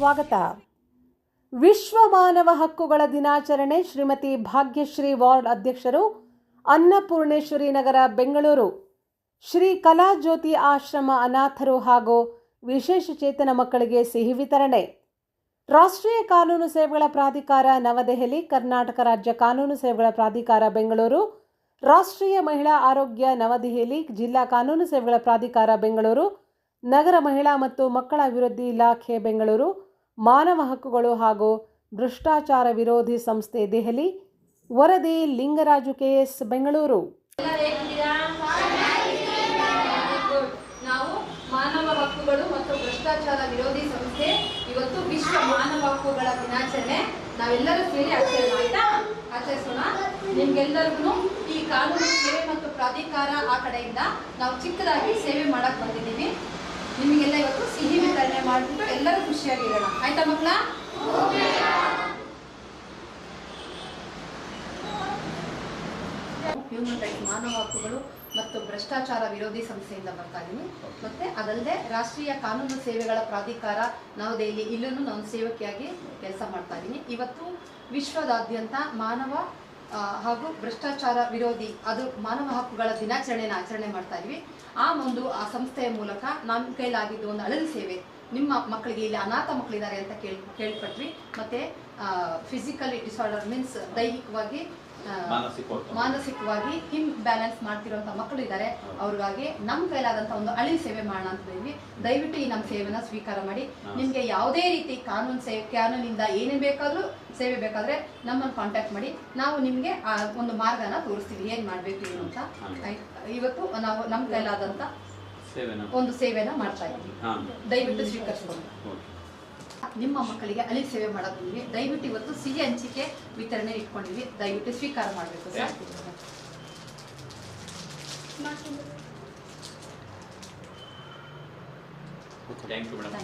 ಸ್ವಾಗತ. ವಿಶ್ವ ಮಾನವ ಹಕ್ಕುಗಳ ದಿನಾಚರಣೆ ಶ್ರೀಮತಿ ಭಾಗ್ಯಶ್ರೀ ವಾರ್ಡ್ ಅಧ್ಯಕ್ಷರು ಅನ್ನಪೂರ್ಣೇಶ್ವರಿ ನಗರ, ಬೆಂಗಳೂರು. ಶ್ರೀ ಕಲಾಜ್ಯೋತಿ ಆಶ್ರಮ ಅನಾಥರು ಹಾಗೂ ವಿಶೇಷಚೇತನ ಮಕ್ಕಳಿಗೆ ಸಿಹಿ ವಿತರಣೆ. ರಾಷ್ಟ್ರೀಯ ಕಾನೂನು ಸೇವೆಗಳ ಪ್ರಾಧಿಕಾರ ನವದೆಹಲಿ, ಕರ್ನಾಟಕ ರಾಜ್ಯ ಕಾನೂನು ಸೇವೆಗಳ ಪ್ರಾಧಿಕಾರ, ಬೆಂಗಳೂರು. ರಾಷ್ಟ್ರೀಯ ಮಹಿಳಾ ಆರೋಗ್ಯ ನವದೆಹಲಿ, ಜಿಲ್ಲಾ ಕಾನೂನು ಸೇವೆಗಳ ಪ್ರಾಧಿಕಾರ, ಬೆಂಗಳೂರು. ನಗರ ಮಹಿಳಾ ಮತ್ತು ಮಕ್ಕಳ ಅಭಿವೃದ್ಧಿ ಇಲಾಖೆ, ಬೆಂಗಳೂರು. ಮಾನವ ಹಕ್ಕುಗಳು ಹಾಗೂ ಭ್ರಷ್ಟಾಚಾರ ವಿರೋಧಿ ಸಂಸ್ಥೆ ದೆಹಲಿ, ವರದಿ ಲಿಂಗರಾಜು ಕೆಎಸ್ ಬೆಂಗಳೂರು. ನಾವು ಮಾನವ ಹಕ್ಕುಗಳು ಮತ್ತು ಭ್ರಷ್ಟಾಚಾರ ವಿರೋಧಿ ಸಂಸ್ಥೆ ಇವತ್ತು ವಿಶ್ವ ಮಾನವ ಹಕ್ಕುಗಳ ದಿನಾಚರಣೆ. ನಾವೆಲ್ಲರೂ ಸೇರಿ ಆಚರಿಸೋಣ ಆಯ್ತಾ? ಆಚರಿಸೋಣ. ನಿಮ್ಗೆಲ್ಲರಿಗೂ ಈ ಕಾನೂನು ಸೇವೆ ಮತ್ತು ಪ್ರಾಧಿಕಾರ ಆ ಕಡೆಯಿಂದ ನಾವು ಚಿಕ್ಕದಾಗಿ ಸೇವೆ ಮಾಡಕ್ ಬಂದಿದ್ದೀವಿ. ನಿಮಗೆಲ್ಲ ಇವತ್ತು ಸಿಹಿ ವಿತರಣೆ ಮಾಡಿಬಿಟ್ಟು ಎಲ್ಲರೂ ಖುಷಿಯಾಗಿರೋಣ ಆಯ್ತಾ ಮಕ್ಕಳ? ಹ್ಯೂಮನ್ ರೈಟ್ಸ್ ಮಾನವ ಹಕ್ಕುಗಳು ಮತ್ತು ಭ್ರಷ್ಟಾಚಾರ ವಿರೋಧಿ ಸಂಸ್ಥೆಯಿಂದ ಬರ್ತಾ ಇದ್ದೀನಿ ಮತ್ತೆ ಅದಲ್ಲದೆ ರಾಷ್ಟ್ರೀಯ ಕಾನೂನು ಸೇವೆಗಳ ಪ್ರಾಧಿಕಾರ ನವದೆಹಲಿ ಇಲ್ಲೂ ನಾನು ಸೇವಕಿಯಾಗಿ ಕೆಲಸ ಮಾಡ್ತಾ ಇದ್ದೀನಿ ಇವತ್ತು ವಿಶ್ವದಾದ್ಯಂತ ಮಾನವ ಹಾಗೂ ಭ್ರಷ್ಟಾಚಾರ ವಿರೋಧಿ, ಅದು ಮಾನವ ಹಕ್ಕುಗಳ ದಿನಾಚರಣೆಯನ್ನು ಆಚರಣೆ ಮಾಡ್ತಾ ಇದ್ವಿ. ಆ ಒಂದು, ಆ ಸಂಸ್ಥೆಯ ಮೂಲಕ ನಮ್ಮ ಕೈಲಾಗಿದ್ದು ಒಂದು ಅಳಲು ಸೇವೆ. ನಿಮ್ಮ ಮಕ್ಕಳಿಗೆ ಇಲ್ಲಿ ಅನಾಥ ಮಕ್ಕಳಿದ್ದಾರೆ ಅಂತ ಕೇಳ್ ಕೇಳ್ಪಟ್ವಿ. ಮತ್ತೆ ಫಿಸಿಕಲಿ ಡಿಸಾರ್ಡರ್ ಮೀನ್ಸ್ ದೈಹಿಕವಾಗಿ ಮಾನಸಿಕವಾಗಿ. ಹಿಮ್ ಬ್ಯಾಲೆನ್ಸ್ ಮಾಡ್ತಿರುವಂತ ಮಕ್ಕಳು ಇದ್ದಾರೆ ಅವ್ರಿಗಾಗಿ ನಮ್ಮ ಕೈಲಾದಂತ ಒಂದು ಅಳಿ ಸೇವೆ ಮಾಡೋಣ ಅಂತ ಇದ್ವಿ ದಯವಿಟ್ಟು ಈ ನಮ್ಮ ಸೇವೆನ ಸ್ವೀಕಾರ ಮಾಡಿ. ನಿಮ್ಗೆ ಯಾವುದೇ ರೀತಿ ಕಾನೂನು ಸೇವೆ ಕಾನೂನಿಂದ ಏನೇ ಬೇಕಾದ್ರೂ ಸೇವೆ ಬೇಕಾದ್ರೆ ನಮ್ಮನ್ನು ಕಾಂಟ್ಯಾಕ್ಟ್ ಮಾಡಿ. ನಾವು ನಿಮ್ಗೆ ಆ ಒಂದು ಮಾರ್ಗನ ತೋರಿಸ್ತೀವಿ. ಏನ್ ಮಾಡ್ಬೇಕು ಏನು ಅಂತ. ಇವತ್ತು ನಾವು ನಮ್ಮ ಕೈಲಾದಂತ ಒಂದು ಸೇವೆನ ಮಾಡ್ತಾ ಇದ್ದೀವಿ ದಯವಿಟ್ಟು ಸ್ವೀಕರಿಸ್ಕೊಂಡು ನಿಮ್ಮ ಮಕ್ಕಳಿಗೆ ಅಲ್ಲಿ ಸೇವೆ ಮಾಡೋದಿದ್ವಿ ದಯವಿಟ್ಟು ಇವತ್ತು ಸಿಹಿ ಹಂಚಿಕೆ ವಿತರಣೆ ಇಟ್ಕೊಂಡಿವಿ ದಯವಿಟ್ಟು ಸ್ವೀಕಾರ ಮಾಡಬೇಕು sir thank you madam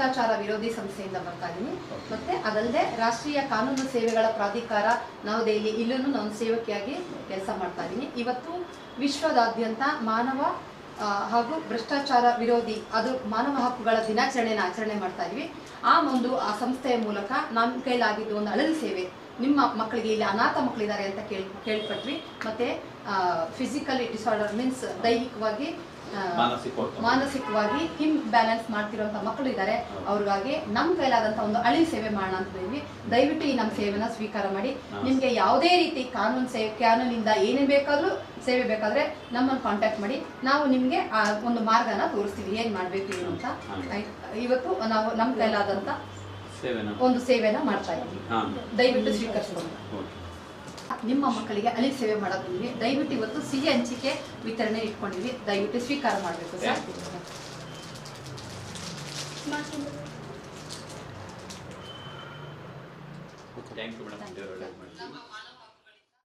ಹಕ್ಕುಗಳಿಂದ ವಿರೋಧಿ ಸಂಸ್ಥೆಯಿಂದ ಬರ್ತಾ ಇದ್ದೀನಿ ಮತ್ತೆ ಅದಲ್ಲದೆ ರಾಷ್ಟ್ರೀಯ ಕಾನೂನು ಸೇವೆಗಳ ಪ್ರಾಧಿಕಾರ ನವದೆಹಲಿ ಇಲ್ಲೂ ನಾನು ಸೇವಕಿಯಾಗಿ ಕೆಲಸ ಮಾಡ್ತಾ ಇದ್ದೀನಿ ಇವತ್ತು ವಿಶ್ವದಾದ್ಯಂತ ಮಾನವ ಹಾಗೂ ಭ್ರಷ್ಟಾಚಾರ ವಿರೋಧಿ ಅದು ಮಾನವ ಹಕ್ಕುಗಳ ದಿನಾಚರಣೆಯನ್ನು ಆಚರಣೆ ಮಾಡ್ತಾ ಇದ್ವಿ. ಆ ಒಂದು ಆ ಸಂಸ್ಥೆಯ ಮೂಲಕ ನಮ್ಮ ಕೈಲಾಗಿದ್ದು ಒಂದು ಅಳಲು ಸೇವೆ. ನಿಮ್ಮ ಮಕ್ಕಳಿಗೆ ಇಲ್ಲಿ ಅನಾಥ ಮಕ್ಕಳಿದ್ದಾರೆ ಅಂತ ಕೇಳ್ ಕೇಳ್ಪಟ್ವಿ. ಮತ್ತೆ ಫಿಸಿಕಲಿ ಡಿಸಾರ್ಡರ್ ಮೀನ್ಸ್ ದೈಹಿಕವಾಗಿ ಮಾನಸಿಕವಾಗಿ. ಹಿಮ್ ಬ್ಯಾಲೆನ್ಸ್ ಮಾಡ್ತಿರುವಂತ ಮಕ್ಕಳು ಇದ್ದಾರೆ. ಅವ್ರಿಗಾಗಿ ನಮ್ಮ ಕೈಲಾದಂತ ಒಂದು ಅಳಿ ಸೇವೆ ಮಾಡೋಣ ಅಂತ ಇದ್ವಿ ದಯವಿಟ್ಟು ಈ ನಮ್ಮ ಸೇವೆನ ಸ್ವೀಕಾರ ಮಾಡಿ. ನಿಮ್ಗೆ ಯಾವುದೇ ರೀತಿ ಕಾನೂನು ಸೇವೆ ಕಾನೂನಿಂದ ಏನೇ ಬೇಕಾದ್ರೂ ಸೇವೆ ಬೇಕಾದ್ರೆ ನಮ್ಮನ್ನು ಕಾಂಟ್ಯಾಕ್ಟ್ ಮಾಡಿ. ನಾವು ನಿಮ್ಗೆ ಆ ಒಂದು ಮಾರ್ಗನ ತೋರಿಸ್ತೀವಿ. ಏನ್ ಮಾಡ್ಬೇಕು ಏನು ಅಂತ. ಇವತ್ತು ನಾವು ನಮ್ಮ ಕೈಲಾದಂತ ಒಂದು ಸೇವೆನ ಮಾಡ್ತಾ ಇದ್ದೀವಿ. ದಯವಿಟ್ಟು ಸ್ವೀಕರಿಸ್ಕೊಂಡು ನಿಮ್ಮ ಮಕ್ಕಳಿಗೆ ಅಲ್ಲಿ ಸೇವೆ ಮಾಡೋದಿದ್ದೀವಿ ದಯವಿಟ್ಟು ಇವತ್ತು ಸಿಹಿ ಹಂಚಿಕೆ ವಿತರಣೆ ಇಟ್ಕೊಂಡಿದ್ವಿ ದಯವಿಟ್ಟು ಸ್ವೀಕಾರ ಮಾಡಬೇಕು ಸರ್. Thank you madam